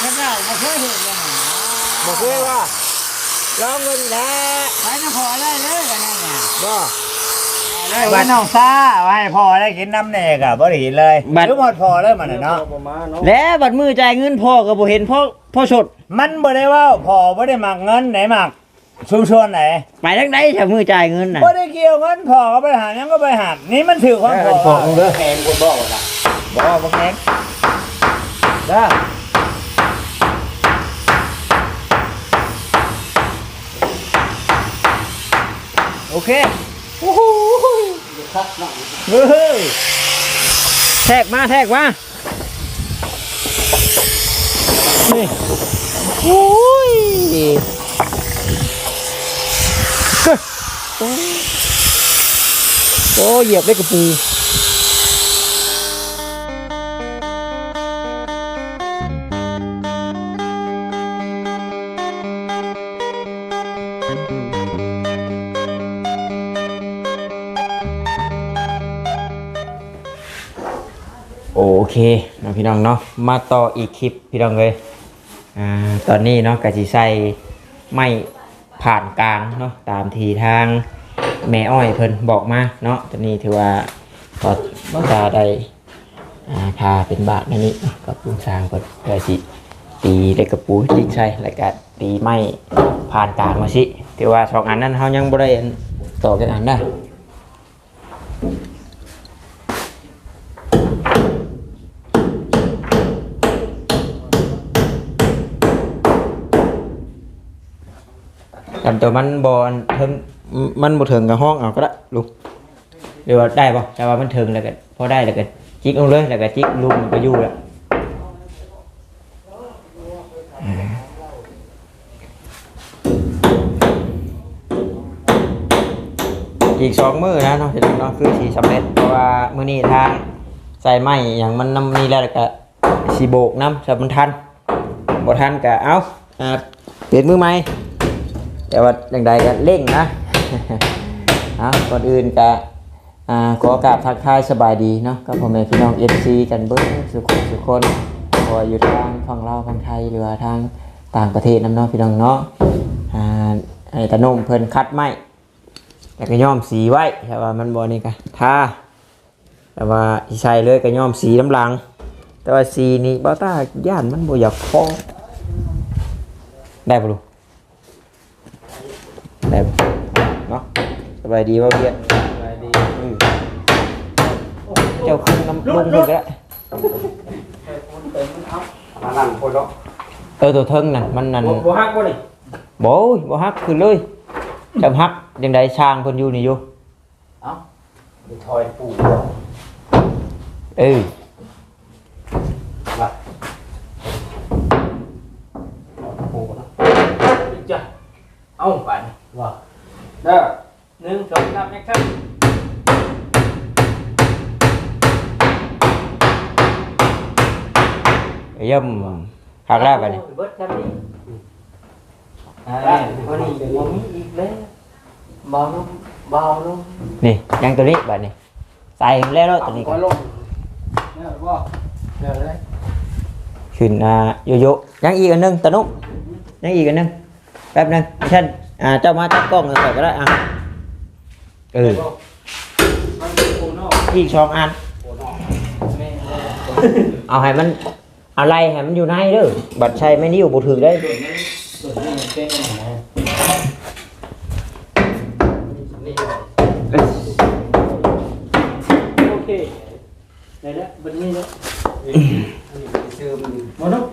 แล้วก็บ่เคยเห็นเลยนะบ่เคยว่าลองเงินแหละไปจะพอได้เลยกันนั่นเนี่ยบ่เลยว่าน้องซ่าว่าให้พอได้กินน้ำแน่กะบ่ได้เห็นเลยบัดทุกหมดพอเลยมันน่ะเนาะ ประมาณเนาะแล้วบัดมือจ่ายเงินพ่อก็บ่เห็นพ่อพ่อสดมันบ่ได้ว่าพอบ่ได้หมักเงินไหนหมักชุมชนไหนไปทางใดถ้ามือจ่ายเงินน่ะบ่ได้เกี่ยวเงินพอก็ไปหาหยังก็ไปหานี่มันถือของพอพอเด้อแพงคนบอกว่าบ่บ่แข็งเด้อ เคโอ้โหเฮ้ยแทกมาแทกมานี่โอ้ยโอ้เหยียบได้กระปู เคเนาะพี่น้องเนาะมาต่ออีกคลิปพี่น้องเลยอ่าตอนนี้เนาะกะจิใส่ไม่ผ่านกลางเนาะตามทีทางแม่อ้อยเพิ่นบอกมาเนาะตอนนี้ถือว่าก็จะได้อ่าพาเป็นบาทนั่นนี่กับลุงช้างเพิ่นเพื่อสิตีได้กระปูจิกใส่แล้วก็ตีไม่ผ่านกลางมาสิถือว่าสองอันนั้นเฮายังบ่ได้ต่อกันอันได้ ตัวมันบอลเทิงมันบ่เถิงกับห้องเอาก็ได้ลูกเดี๋ยวได้ป่ะแต่ว่ามันเถิงแล้วกันพอได้แล้วกันจิกลงเลยแล้วก็จิกลุงมันก็อยู่แล้วอ่าอีกสองมือนะเนาะพี่น้องเนาะคือสีสำเร็จเพราะว่ามือนี้ทางใส่ไม้อย่างมันน้ำนี่แล้วก็สีโบกน้ำสำมันทันบ่ทันก็เอาอ่าเปลี่ยนมือใหม่ แต่ว่าอย่างใดก็เร่งนะอะก่อนอื่นก็ขอกราบทักทายสบายดีเนาะกับพ่อแม่พี่น้องเอฟซีกันเบิ้งสุขสุขคนพออยู่ทางฝั่งลาวฝั่งไทยหรือว่าทางต่างประเทศน้ำเนาะพี่น้องเนาะไอ้ตะนมเพิ่นคัดไม้แต่ก็ย้อมสีไว้แต่ว่ามันบ่นี่ก็ทาแต่ว่าใส่เลยก็ย้อมสีน้ำหลัง แต่ว่าสีนี่บ่ตาย่านมันบ่อยากพอได้ปะลูก ได้บ่เนาะสบายดีว่าเพียรสบายดีเจ้าขึ้นน้ำลงขึ้นก็ได้มานั่งคนเนาะเออตัวเทิงนั่นมันนั่นบ่บ่ฮักบ่นี่โบ่บ่ฮักขึ้นเลยจำฮักยังไดช่างเพิ่นอยู่นี่อยู่มีทอยปูเออปูเนาะจ้ะเอาไปว่าเด้อหนึ่งสองสามแอคชั่นเยี่ยมฮักแล้วบัดนี้เบิดจำนี้อ่าได้วัวันนนี้นี้เป็นผมบ่มีมีอีกแล้วเบาลงเบาลงนี่ยังตัวนี้บัดนี้ใส่แล้วเนาะตัวนี้ก็ก็ลงเด้อบ่เด้อเลยขึ้นอ่าโยโย่ยังอีกอันหนึงตะนุยังอีกอันหนึงแป๊บหนึงฉัน อ่าเจ้ามาจับกล้องเลยก่อนก็ได้อะเออมันเป็นโคนอกอีกสองอันแม่เอาให้มันอะไรให้มันอยู่ในเด้อบัตรใช้ไม่นิ้วบ่ถือได้ส่วนนี้ส่วนนี้มันเป็นยังไงนี่โอเคได้แล้วบันนี้แล้วซื้อมันมาเนาะ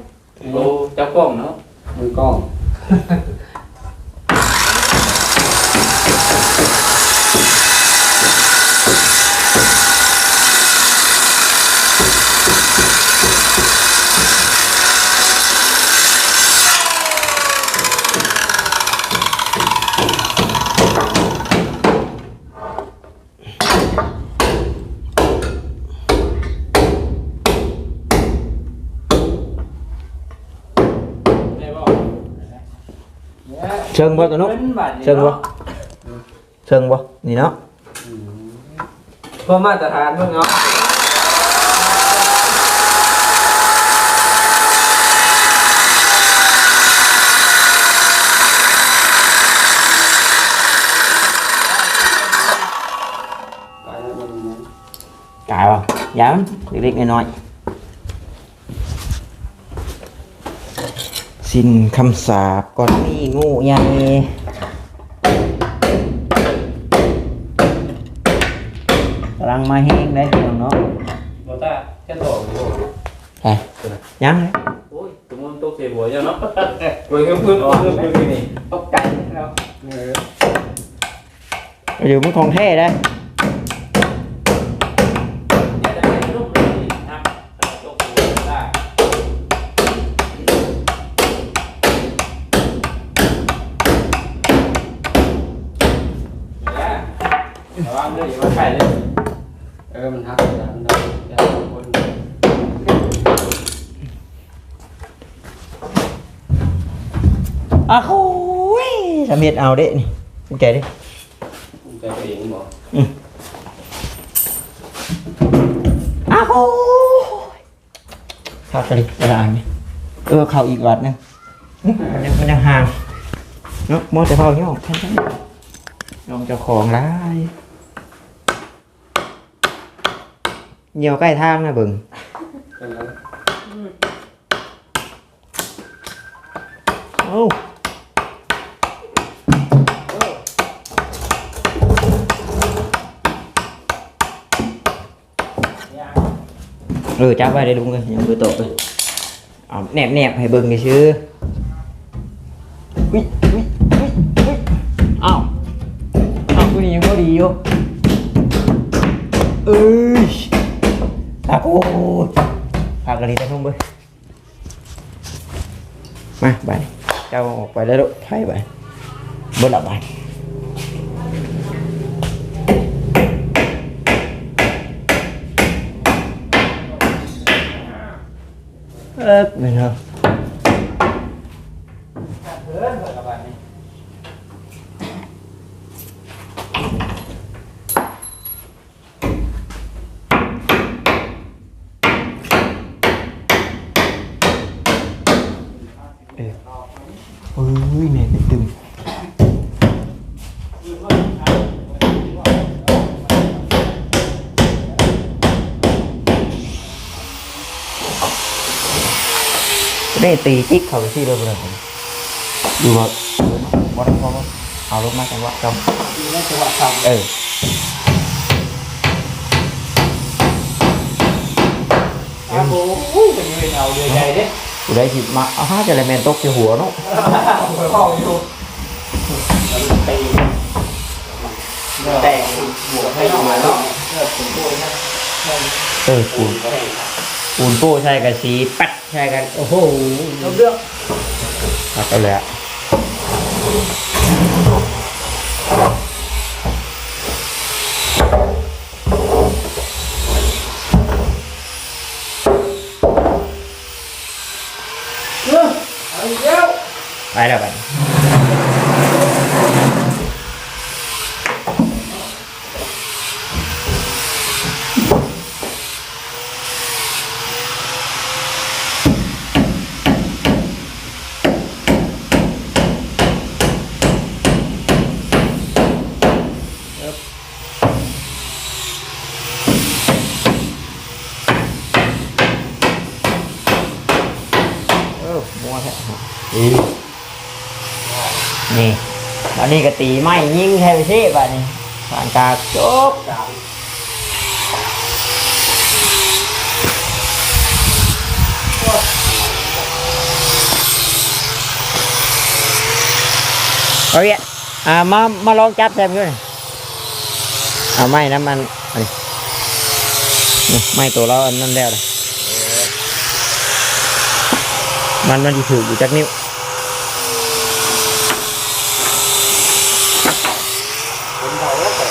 โอ้เจ้ากล้องเนาะมือกล้อง Sơn qua tụi nó. Sơn qua Sơn qua Nhìn nó Có mà tà thàn không nó Cài vào. Dám. Điệt điệt này nói. สิ้นคำสาปก่อนมีงูใหญ่กำลังมาแห้งได้พี่น้องเนาะบ่ตาแค่โตอยู่ไปยังเลยโอ้ยสมมุติตกเสียหัวจังเนาะโอ้ยเพิ่มเพิ่มเพิ่มเพิ่มนี่ตกใจแล้วเอออยู่มึงของแท้ได้ เร็จเอาเด้นี่โอเคเด้ใจตัวเองบอกอ้าวโอ้ยเข้ากันดิเวลาอันนี้เออเข้าอีกวัดหนึงอื้อมันยังมันยังห่างเนาะมอแต่พอย่องแค่นั้นน้องเจ้าของร้ายเหนียวใกล้ทางนะเบิ่งเป็นแล้วเอ้ ออจับไว้ได้ลุงเลยยังมือตกเลยเอาแนบแนบๆให้เบิ่งชื่ออุ้ยอุ้ยอุ้ยอุ้ยอ้าวอ้าวกูนี่ยังพอดีอยู่เอ้ยตาโก้พากระดิ่งได้ทุ่งเบ้ยมาไปเจ้าออกไปแล้วลูกไพ่ไปบนหลับไป เออไม่เอา เดินเปิดกระบาดนี่ เออเอ้ยแม่งตึง ได้ตีจิ๊กเขาไปที่เริ่มเลยผมดูว่าวัดพอเอาลงมาจังหวะจดีแล้วจังหวะทำเอออ้าวโอ้ยเป็นยังไงเอาเรือใหญ่เด้กูได้หยิบมาอ้าวจะอะไรแมนตกที่หัวเนาะไปพ่ออยู่ตีำแต่หัวให้ออกมาแล้วเออปูนปูนโป้ใช่กับสีแป๊ดใช่กัน โอ้โหเอาเรื่องตัดไปเลยอะเอาอีกแล้วไปแล้วไปเออมัวแท้อีนี่อั นี้ก็ตีไม้ยิงแทไปสิบ่ะนี่ผ่านกาจบเอาเอียอ่ามามาลองจับแซมด้วยเอาไม้น้ำมันอันนี้ไม้ตัวเราอันนั้นแล้วเลยมันมันจะถืออยู่จากนิ้ว คนเบาแล้วแต่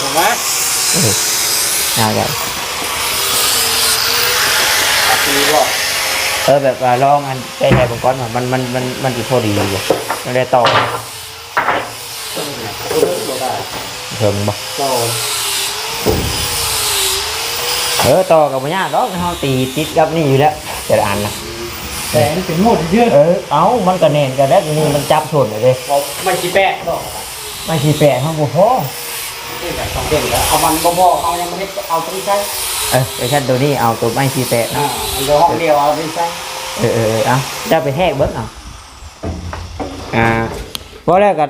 แม่แล้วเป็นยังไงเออเอาไปตีบอกเออแบบว่าลองอันใช้ใช้ผมก่อนว่ามันมันมันมันจะพอดีอยู่มันได้ต่อตัวนี้ตัวได้เพิ่มบ่ต่อเออต่อกับมันยากดอกเฮาตีติดกับนี่อยู่แล้วแต่ละอันนะแต่นี่เป็นโมดเยอะเออเอ้ามันก็แน่นกันแล้วนี่มันจับชนเลยเด้บอกไม่ชี้แปะบอกไม่สิแปะเฮาบ่พอ สองเดือนแล้วเอามันบ่พอเอายังไม่ได้เอาตัวนี้ใช้เออไปชั้นตัวนี้เอาตัวไม้ชีแปะอ่าเนาะเดี๋ยวห้องเดียวเอาไปใช้เออเออเออเอาจะไปแหกเบิ้งเอาอ่าเพราะแล้วก็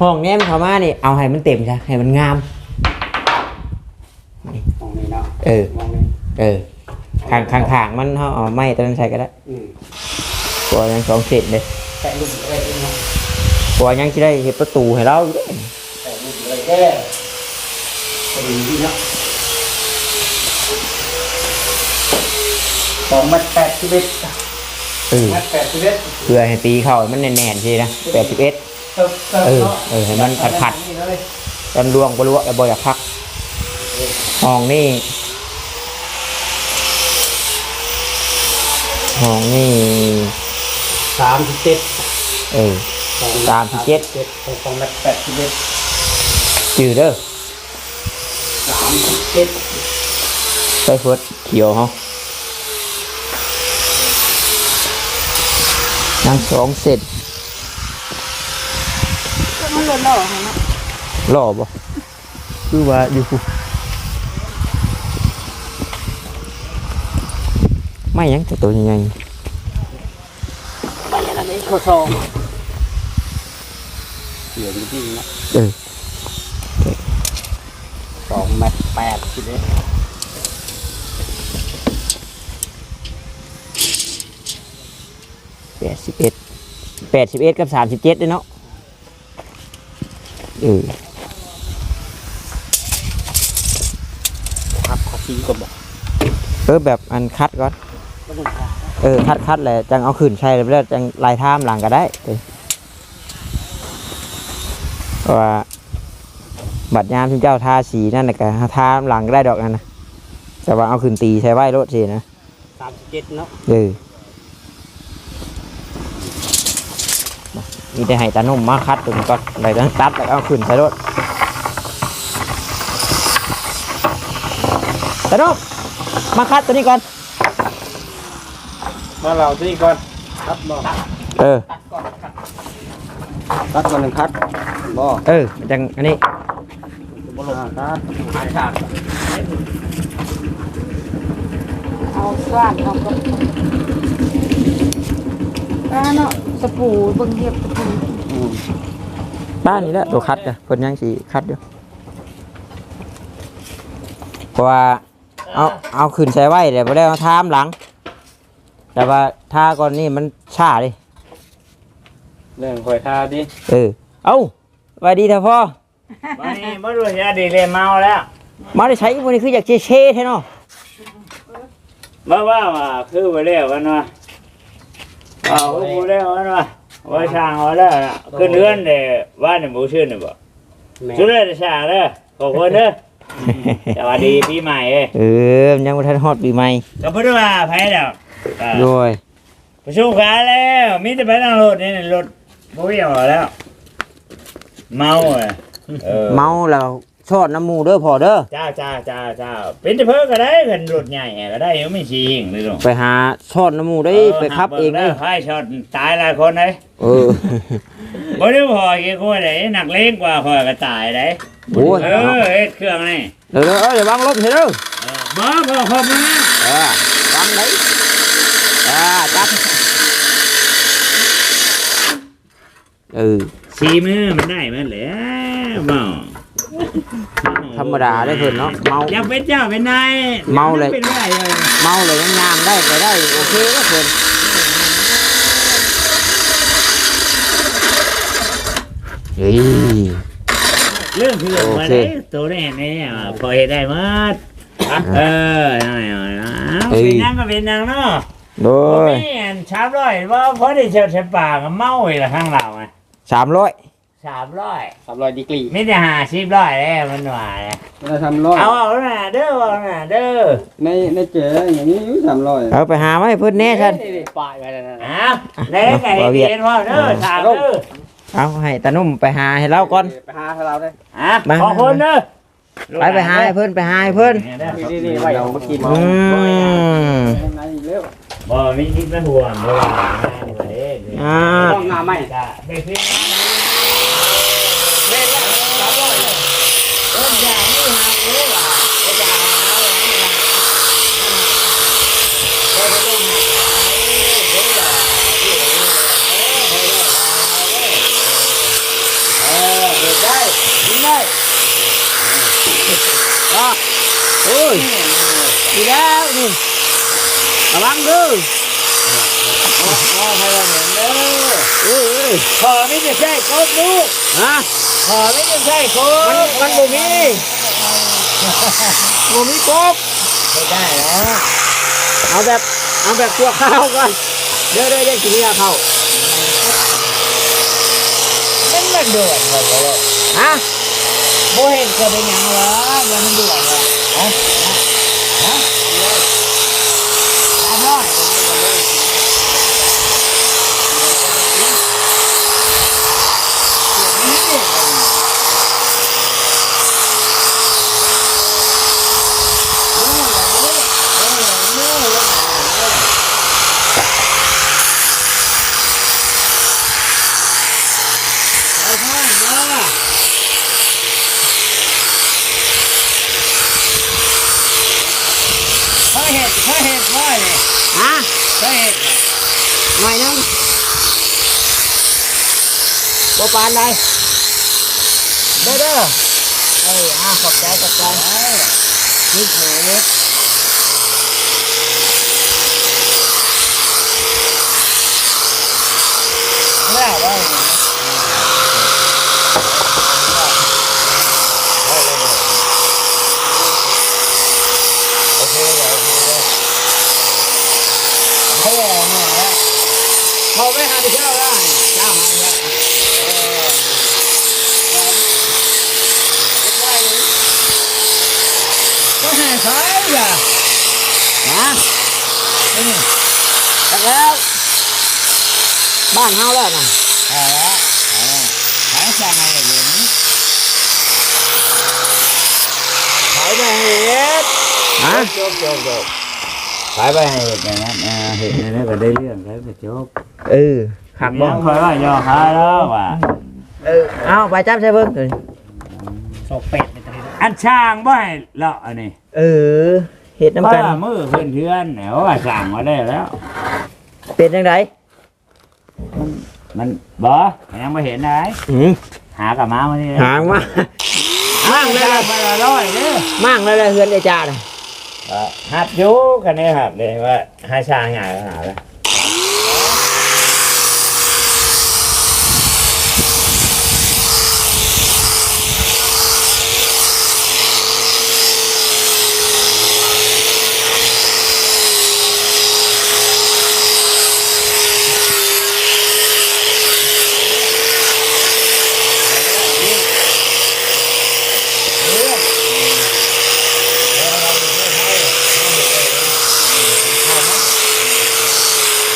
ห้องแนมเข้ามานี่เอาให้มันเต็มใช่ให้มันงาม ห้องนี้เนาะเออ ห้องนี้เออข้างข้างข้างมันเขาเอาไม้ตัวนั้นใส่ก็ได้อืมตัวยังสองเศษเลยแต่ลูกอะไรเนาะตัวยังจะได้เห็นประตูให้เราอยู่เด้ แต่ลูกอะไรแค่พอดีที่เนาะสองเมตรแปดสิบเอ็ดเออเมตรแปดสิบเอ็ดเพื่อให้ตีเข้าให้มันแน่นๆสินะแปดสิบเอ็ดเติบเติบเออนาะเออให้มันขัดนี่เลยกันลวงก็รู้ว่าบ่อยากพักห้องนี่ห้องนี่สามสิบเจ็ดเออสามสิบเจ็ดสองเมตรแปดสิบเอ็ด จืดเด้อสามสิบเจ็ดใส่เฟิร์สเขียวเขานั่งสองเสร็จมันหล่นแล้วเหรอคะเนาะหล่อบ่คือว่าอยู่ไม่หยังแต่ตัวใหญ่ไปอันนี้ข้อสองเสียงจริงๆนะๆเออ สองเมตร แปดสิบเอ็ดแปดสิบเอ็ดแปดสิบเอ็ดกับสามสิบเจ็ดเนาะเออครับขอชี้ก่อนบอกเออแบบอันคัดก่อนก็ต้องขาดเออ คัดคัดเลยจังเอาขืนใช่แล้วจังลายท่ามหลังก็ได้เออเพราะว่า บัดยามที่เจ้าทาสีนั่นน่ะก็ทาหลังก็ได้ดอกนั่นนะแต่ว่าเอาขืนตีใช้ไหวรถสินะสามสิบเจ็ดเนาะเออมีแต่ให้ตานุ่มมาคัดตัวนี้ก่อนอะไรต้องตัดแล้วเอาขืนใส่รถตานุ่มมาคัดตัวนี้ก่อน มาเราที่ก่อนครับบ่เออตัดก่อนหนึ่งคัดบ่เออจังอันนี้ อ่าตัดเอาสว่านเอาก็อ่าเนาะสปูเบิ่งเทียบสปูบ้านนี้แหละตัวคัดจ้ะคนยังสีคัดอยู่เพราะว่าเอาเอาขึ้นใส่ไว้เดี๋ยวไม่ได้เอาทามหลัง แต่ว่าท่าก่อนนี่มันช้าดิเรื่องคอยทาดิเออเอาสวัสดีเถอะพ่อ มานี่มาดูยาดีเลยเมาแล้วมาได้ใช้วันนี้คืออยากเชเช่ใช่เนาะมาว่าว่าคือไปเรียกกันว่าเอาคือไปเรียกกันว่าว่าช่างเอาแล้วน่ะขึ้นเรือนเด้ว่าเนี่ยบูชื่อเนี่ยบ่แม่ชื่อเลยจะช่างเด้อขอบคุณเด้อสวัสดีปีใหม่เอ้ยเออมันยังไม่ทันฮอดปีใหม่ก็พูดว่าไผแล้วอ่าโดยประชุมขาแล้วมีแต่ไปนั่งรถนี่รถบ่เวี่ยงเอาแล้ว เมาอะ เออเมาแล้วชอดน้ำมูเด้อพอเด้อจ้าจ้าจ้าจ้าเป็นแต่เพิ่นก็ได้กันรถใหญ่ก็ได้ยังไม่ชี้หิงเลยลูกไปหาชอดน้ำมูได้ไปขับเองได้ไพ่ช็อตตายหลายคนเลยเออบ่ได้พอกี่คนเลยหนักเล่นกว่าพอก็ตายเลยโอ้ยเออเฮ็ดเครื่องนี่เดี๋ยวเดี๋ยวเดี๋ยววางลบเถอะเด้อเออบ่พอครบนะเออวางไหนอ่าจับเออสีมือมันได้มันแหล้ว เมาธรรมดาได้เพิ่นเนาะเมา อยากเป็นเจ้าเป็นนายเมาเลย เป็นได้เลยเมาเลยยังงามได้ไปได้โอเคก็เพิ่นเฮ้ยเรื่องคือโอมาเคได้ตัวแน่แน่ๆอะพอเฮ็ดได้หมดเออนั่นแหละเฮ้ยเป็นนางก็เป็นนางเนาะโดยนี่อันชามร้อยว่าพอได้เชิดเชิดปากกับเมาอีกละข้างเราไงสามร้อย สามร้อยสามร้อยดีกรีไม่ได้หาสิบร้อยแล้วมันหวานเลยเราทำร้อยเอาเอาหน่ะเด้อเอาหน่ะเด้อในในเจ๋อย่างนี้อยู่สามร้อยเอาไปหาไว้ให้เพิ่นแน่ท่านปลายไปแล้วนะอ้าวได้ไก่เรียนพ่อเด้อถามเด้อเอาให้ตานุ่มไปหาให้เราก่อนไปหาให้เราได้อะมาขอบคุณเด้อไปไปหาให้เพิ่นไปหาให้เพิ่นนี่นี่ไว้เอามากินอืมยังไงเร็วบ่มีคิดไม่ห่วงเพราะว่าเด้ออ่าต้องงาไหมจ้ะไปซื้อ เล่นแล้วสามร้อยเลย อ้ยดีแล้วนี่ระวังเด้อพ่อให้เราเห็นเด้อเอ้ยเอ้ยขอไม่จะใช่ครบลูกฮะขอไม่จะใช่ครมันบมันบ่มีบ่มีกบไม่ได้แล้วเอาแบบเอาแบบตัวข้าวก่อนเดี๋ยวเดี๋ยวเดี๋ยวกินยาเข้ามันมันด่วนเลยเลยฮะโบเห็นก็เป็นยังวะมันด่วนเลย ฮะฮะฮะร้อย เขาเห็ดเขาเห็ดว่าเนี่ย ฮะ เขาเห็ด หน่อยนึง บ่ปานใดเด้อเด้อเอ้ยอะขอบใจขอบใจนี่เห็ดไม่ได้เขาบอกเนี่ยนะเขาไม่หาที่เช่าได้เช่าหาเนี่ยเออได้เลย ก็ให้ขายอะฮะนี่จักแล้วบ้านเฮาแล้วน่ะเอาละเอาละขายสั่งอะไรอย่างนี้ขายไปเอย่างนั้นอ่าเห็ดในนี้ก็ได้เรื่องแล้วก็จบเออหักบ่ยังคอยว่ายอขายแล้วว่ะเออเอาไปจับใส่เบิ่งตัวนี้ศอกเป็ดในตะลิอันช่างบ่ให้เลาะอันนี้เออเฮ็ดเพราะน้ำกัน ว่ามือเพื่อนเพื่อนๆเนี่ยว่าสั่งมาได้แล้ว เป็นจังไดมันบ่ยังไม่เห็นไหนอืมหากับม้ามานี่เลยหางมา มั่งเลยไปละร้อยเด้อมั่งเลยเลยเฮือนไอ้จ่าน่ะหัดอยู่กันนี่ครับเลยว่าให้ช่างใหญ่ขนาดเลย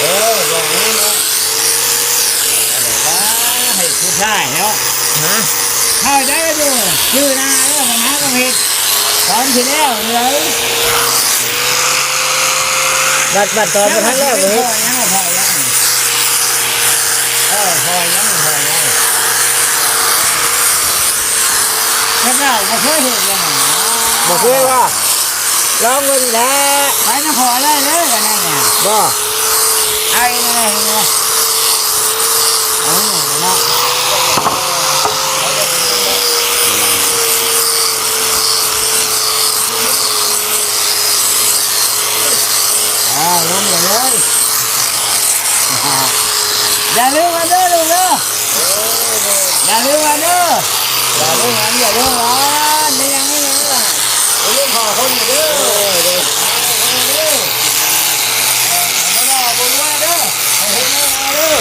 เออบอกนี่นะว่า ให้ผู้ชายเนาะฮะเข้าใจกันอยู่ชื่อหน้าเรื่องปัญหาก็ผิดตอนที่แล้วเลยบัดบัดตอนบ่ทันแล้วพเฮ็อดยังพอยังเออพอยังพอยังถ้าเราบ่เคยเห็นยังไงบ่เคยว่าลองเบิ่งแหละไปนะพอได้เลยกันนั่นเนี่ยบ่ไอ้นี่ไงเนี่ยเอาหน่อยเนาะอ่าลงเลยเลย อย่าลืมมาเด้อลูกเด้ออย่าลืมมาเด้ออย่าลืมมันอย่าลืมมันไม่ยังไม่ยังล่ะอย่าลืมขอคนเด้อเด้อเด้อเอาเด้อบุญว่าเด้อเอาเฮ็ดมาเด้อ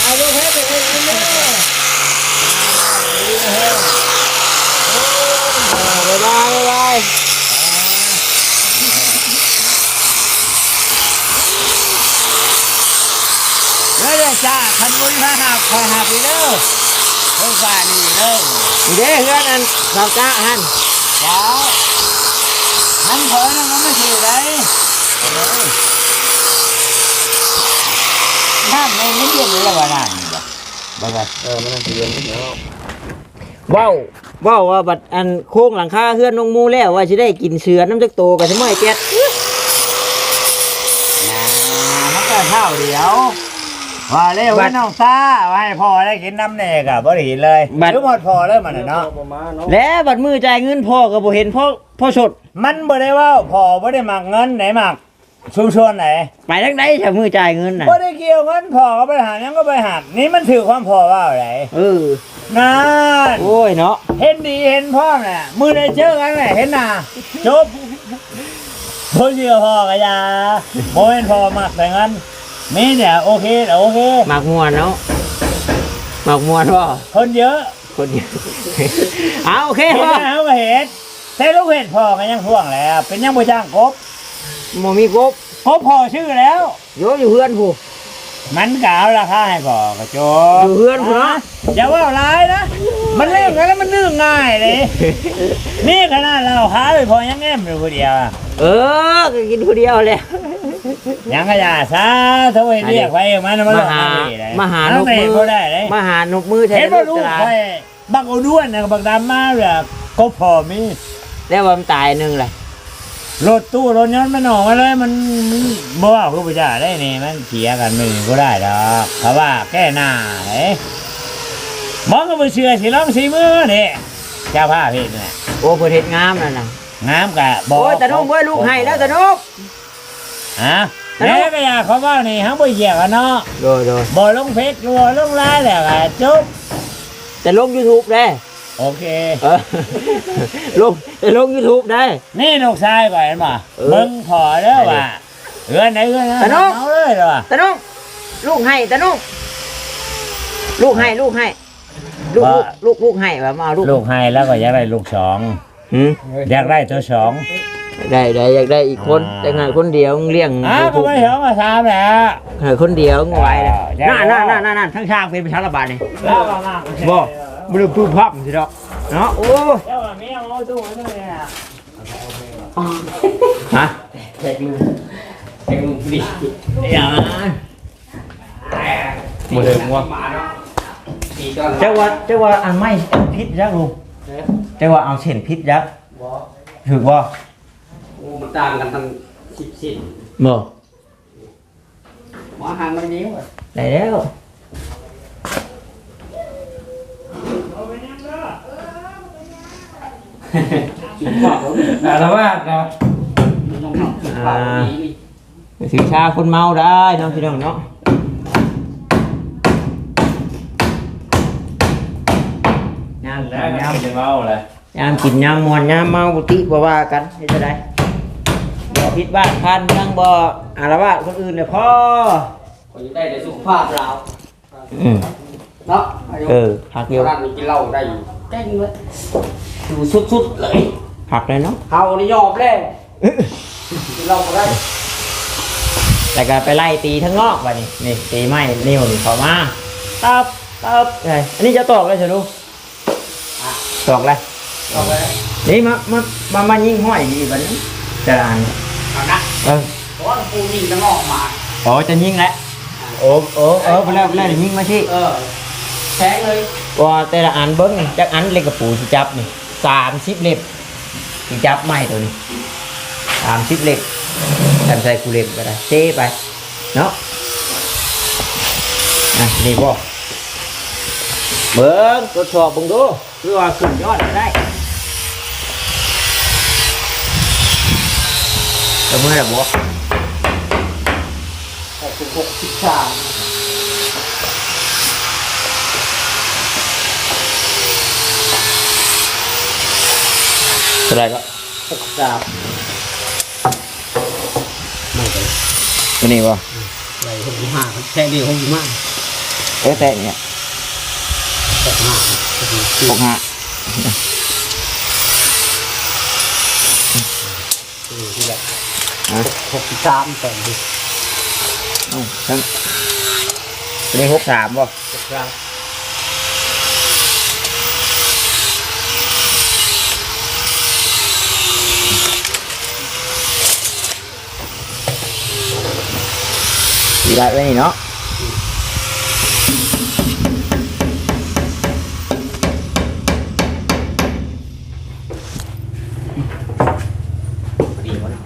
เอาลูกเฮ็ดไปเฮ็ดเด้อ บ๊ายบายบ๊ายบาย เด้อเด้อจ้าคันบุญพระหับ คอยหับอีเด้อเพิ่งฝ่านี่เด้อเด้เฮือนอันสาวจ้าหันเจ้านั่นเผลอนั่นก็ไม่ถือได้น้ำในนี้เย็นเลยละวะนั่นบ่บ่เออมันนั่นสิเย็นนิดเดียวว้าวว้าวว่าบัดอันโค้งหลังคาเฮือนนงมูแล้วว่าสิได้กินเสือน้ำจักโตกับสมัยแก๊สมันก็เท่าเดียว ว่าเร็วว่าน้องตาว่าให้พ่อได้กินน้ำแน่กะบ่ได้กินเลยบัดทุกหมดพอเลยมันน่ะเนาะบ่มาเนาะแล้วบัดมือจ่ายเงินพ่อก็บ่เห็นพ่อพ่อสดมันบ่ได้เว่าพ่อบ่ได้มักเงินไหนมักชุมชนไหนไปทางใดถ้ามือจ่ายเงินน่ะบ่ได้เกี่ยวเงินพ่อก็ไปหาหยังก็ไปหักนี่มันถือความพ่อว่าอะไรเออนั่นโอ้ยเนาะเห็นดีเห็นพ่อน่ะมือได้เจอกันแหละเห็นหน้าจบบ่เชื่อพ่อก็อย่าบ่เห็นพ่อมักแต่เงิน มีเนี่ยโอเคโอเค หมากมวนเนาะหมากมวนพ่อคนเยอะคนเดียวเอาโอเคเห็นพ่อแล้วก็เห็นแต่ลูกเห็นพ่อก็ยังท่วงแล้ว เป็นยังบ่จ้างกบบ่มีกบพบพ่อชื่อแล้วโยอยู่เฮือนผู้ มันกเอาราคาให้พ่อกระโจอยู่เฮือนพุ่นเนาะ อย่าว่าร้ายนะ มันเล่นกันแล้วมันนึ่งง่ายเลย นี่ขนาดเราหาไปพอยังแง้มอยู่คนเดียวอะเออก็กินผู้เดียวแหละยังขยะซาเท่าไอ้เรียกไปเองมันมันหลอกมาหาเอเลยมาหาเอนกมือก็ได้เลยมาหานกมือแทเห็นนว่าลูลูกกตาไปบักเอาด้วนนะบักดำมาแบบก็พอมีแล้วว่ามันตายหนึงแหละ รถตู้รถยนต์มันออกมาเลยมันมันบ่ว่าผู้ประชาได้นี่มันเสียกันมึงก็ได้ดอกเพราะว่าแก้หน้าเอ้มองก็บ่เชื่อสิลองสีมือนี่เจ้าภาพเห็นน่ะโอ้เพิ่นเฮ็ดงามนั่นน่ะงามกะบอโอ้กยตะนุกเว้ยลูกให้แล้วตะนุกฮะตะนุแล้วก็อยากเขาว่านี่ฮังบ่เหยียบกันเนาะโดยโดยบ่ลงเพชรรัวลงลายแล้วก็จบแต่ลง YouTube ได้ โอเค เออลงแต่ลง YouTube ได้ นี่นกชายก่อนเห็นบ่เออเบิ่งพอเด้อว่าเอื้อนไหนเอื้อนนั้นตะนุ เอาเลยเด้อว่าตะนุกลูกให้ตะนุกลูกให้ลูกให้ลูกลูกลูกลูกให้ว่ามาเอาลูกลูกให้แล้วก็อยากได้ลูกสองหืมอยากได้ตัวสองได้ได้อยากได้อีกคนอ่าแต่งานคนเดียวเลี้ยงอ้าวก็ไม่สองก็สามแหละเออคนเดียวงไว้เลยเออน่าน่าน่าน่าน่าทั้งช่างเป็นประชาระบาดนี่ แล้วก็มากบ่ บ่ได้ปื้มพับสิดอกเนาะโอ้ยแล้วก็มีเอาตู้นั่นเนี่ยฮะแท็กมือแท็กมือพอดีอย่าบ่เดิมว่าดีก่อนเจ้าว่าเจ้าว่าอันไม่อันพิษยักลุงเจ้าว่าเอาเส้นพิษยักบ่ถูกบ่โอ้มันต่างกันทั้งสิบสิบบ่หมอหางมันนี้ว่ะได้แล้ว กินข้าวแล้วแต่ว่าเนาะน้องๆกินข้าวนี้นี่สิชาคนเมาได้เนาะพี่น้องเนาะยามกินยามจะเมาเลยยามกินยามมวนยามเมาบุติบ่ว่ากันเฮ็ดจะได้บ่ผิดบ้านพันเมืองบ่อารวาสคนอื่นเนี่ยพ่อคนจะได้แต่สุขภาพเรา อืม เนาะอายุเออผักเดียวร้านนี้กินเหล้าได้อยู่เก่งเลยอยู่สุดๆเลยผักเลยเนาะเฮานี่ยอมแล้วกินเหล้าก็ได้แต่ก็ไปไล่ตีทั้งนอกว่ะนี่นี่ตีไม้นิ้วนี่เข้ามาตับตับไงอันนี้จะตอกเลยใช่ลูกตอกเลยเอาไปนี่มามามามายิงห้อยดีบัดนี้จะอ่านเอานะเออเพราะว่าปูนี่จะงอกมาอ๋อจะยิงแล้วโอ้โอ้เออไปแล้วไปแล้วเดี๋ยวยิงมาที่เออ แทงเลยว่าแต่ละอันเบิ้งนี่จักอันเล็กกับปูสิจับนี่สามสิบเล็บสิจับไม่ตัวนี้สามสิบเล็บทำใส่กูเล็บก็ได้เจ้ไปเนาะอะนี่บ่เบิ้งตรวจสอบเบิ้งดูเพื่อว่าขึ้นยอดได้แต่เมื่อไหร่บ่หกสิบหกสิบสาม เท่าไหร่ก็หกสิบสามไม่เป็นตัวนี้บ่ไรหกสิบห้าแทงดีหกสิบห้าเออแต่เนี่ยหกห้าหกสิบสี่หกห้าที่แบบอะหกสิบสามแต่งดีอืมทั้งตัวนี้หกสามบ่หกสิบสาม สีได้ไว้นี่เนาะ ดีกว่านะ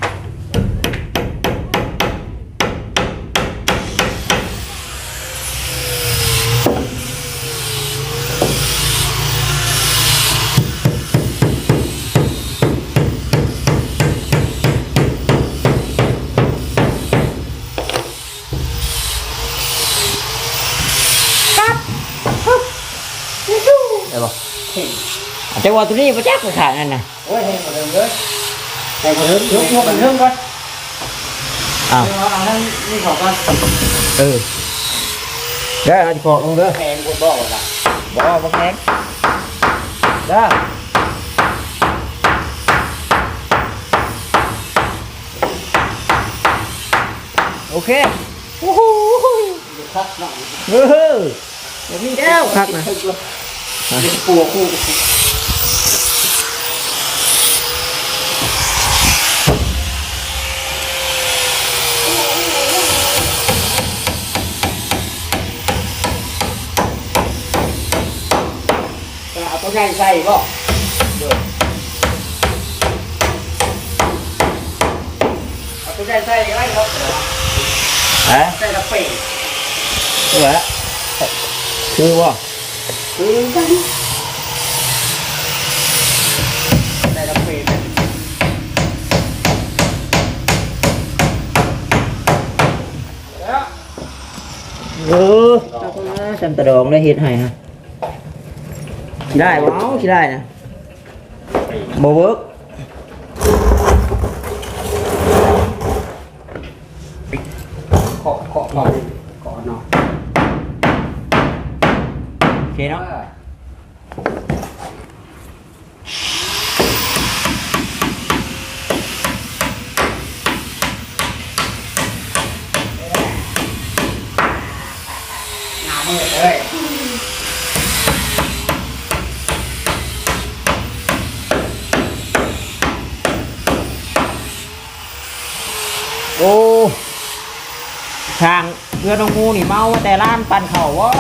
จังหวะตัวนี้มาจักมาขาดนั่นน่ะโอ้ยให้หมดเลยให้หมดเลยยกยกกันเรื่องก่อนอ้าวเอาทั้งนี่ของกันเออได้เอาจะขอลงเด้อแพงกว่าบอกว่าบ่บ่แข็งเด้อโอเคโอ้โหครับน้องเออเดี๋ยวมีแล้วคักนะเป็นปัว คู่เอาตัวใหญ่ใส่ก็เอาตัวใหญ่ใส่ก็ได้ครับฮะใส่ละเป๋เออคือว่าคือกันใส่ละเป๋เออจำตะดองได้เฮ็ดให้ฮะ สิได้บ่เอาสิได้นะบ่เวิร์ก ขอขอขอขอเนาะ โอเคเนาะ หน้ามือเลย โอ้ทางเรือน้องงูนี่เมาแต่ร้านปั่นเข่าวะ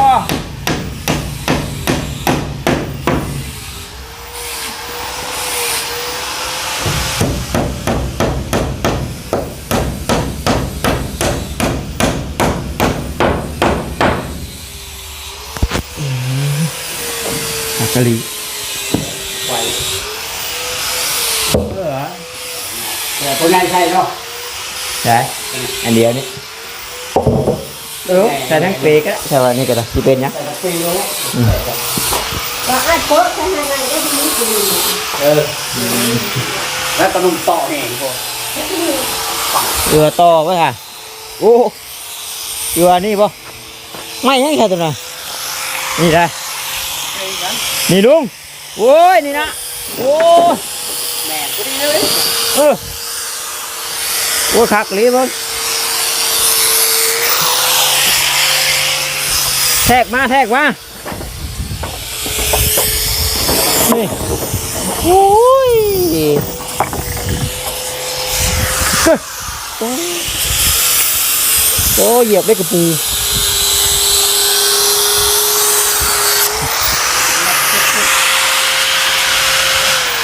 อักกะลีเดี๋ยวตัวใหญ่ใส่เนาะใช่อันเดียวนี่ เออใส่ทั้งเปกอะใช่ว่านี่ก็ได้ที่เป็นยังใส่ละเป๋เลยว่าอัดโป๊ะแค่นั้นก็ดีดีเออแล้วกระนุ่มต่อแห้งพอเรือต่อไว้ค่ะโอ้เรือนี่ป่ไม่ยังแค่ตัวน่ะนี่ได้นี่ลุงโอ้ยนี่นะโอ้ยแม่ก็ดีเลยเออโอ้ยคักเลยมึง แทกมาแทกมานี่โอ้ยเฮ้ยโอ้ยโอ้ยเหยียบได้กระปู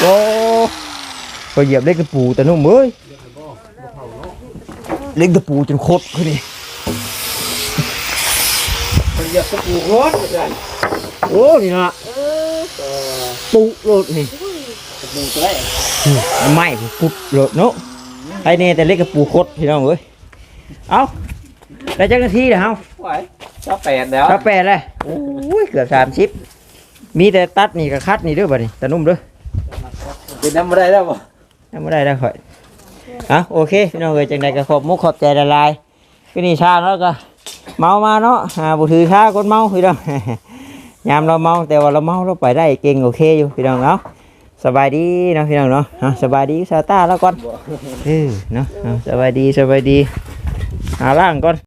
โอ้ก็เหยียบได้กระปูแต่นุ่มเอ้ยเล็กกระปูจนโคตรขึ้นนี่ มันเหยียบตะปูรถเลยโอ้นี่นะปูโลดนี่ตะปูตัวแรกไม่ปุ๊บโลดเนาะไอ้เนี่ยแต่เล็กกระปูโคตรพี่น้องเอ้ยเอาได้จักนาทีเดี๋ยวเอาไหวจะแปดแล้วถ้าแปดเลยโอ้ยเกือบสามสิบมีแต่ตัดนี่กับคัดนี่เด้วยบ่นี่แต่นุ่มเด้อเป็นน้ำอะไรแล้วบ่ทำไม่ได้ได้ข่อยอะโอเคพี่น้องเอ้ยจังใดก็ขอบมุกขอบใจละลายก็นี่ชาแล้วก็ เมามาเนาะหาบุถือชาคนเมาพี่น้องยามเราเมาแต่ว่าเราเมาเราไปได้เก่งโอเคอยู่พี่น้องเนาะสบายดีเนาะพี่น้องเนาะอะสบายดีซาต้าแล้วก่อนเออเนาะอะสบายดีสบายดีหาล่างก่อน